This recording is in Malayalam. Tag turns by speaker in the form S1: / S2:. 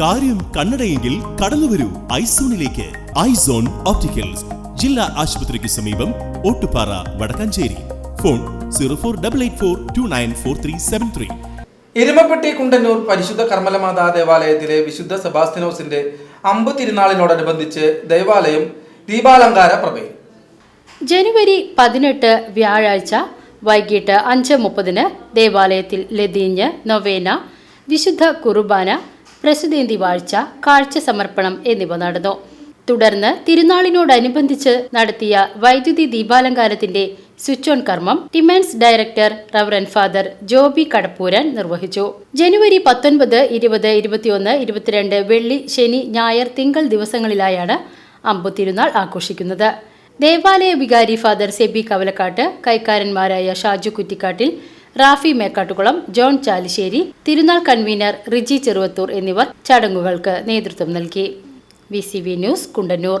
S1: കാര്യം കണ്ണടയെങ്കിൽ കടന്നുവരൂ ഐസോണിലേക്ക്. Eyes on opticals. ജില്ലാ ആശുപത്രിക്ക് സമീപം Ottupara Vadakkancherry. Phone zero four double eight four two nine four three seven three.
S2: Erumapetty Kundannoor പരിശുദ്ധ കർമ്മലമാതാ ദേവാലയത്തിലെ വിശുദ്ധ സെബാസ്തിനോസിന്റെ അമ്പ് തിരുനാളിനോടനുബന്ധിച്ച് ദേവാലയം ദീപാലങ്കാര പ്രഭയിൽ.
S3: ജനുവരി പതിനെട്ട് വ്യാഴാഴ്ച വൈകിട്ട് അഞ്ച് മുപ്പതിന് ദേവാലയത്തിൽ ലതീഞ്ഞ് നൊവേന വിശുദ്ധ കുർബാന പ്രസിദ്ധേന്തി വാഴ്ച കാഴ്ച സമർപ്പണം എന്നിവ നടന്നു. തുടർന്ന് തിരുനാളിനോടനുബന്ധിച്ച് നടത്തിയ വൈദ്യുതി ദീപാലങ്കാരത്തിന്റെ സ്വിച്ച് ഓൺ കർമ്മം ടിമൻസ് director reverend father Joby Kadappuran നിർവഹിച്ചു. ജനുവരി പത്തൊൻപത് ഇരുപത് ഇരുപത്തിയൊന്ന് ഇരുപത്തിരണ്ട് വെള്ളി ശനി ഞായർ തിങ്കൾ ദിവസങ്ങളിലായാണ് അമ്പു തിരുനാൾ ആഘോഷിക്കുന്നത്. ദേവാലയ വികാരി ഫാദർ സെബി കവലക്കാട്ട് കൈക്കാരന്മാരായ ഷാജു കുറ്റിക്കാട്ടിൽ റാഫി മേക്കാട്ടുകുളം ജോൺ ചാലിശ്ശേരി തിരുനാൾ കൺവീനർ റിജി ചെറുവത്തൂർ എന്നിവർ ചടങ്ങുകൾക്ക് നേതൃത്വം നൽകി. V news Kundannoor.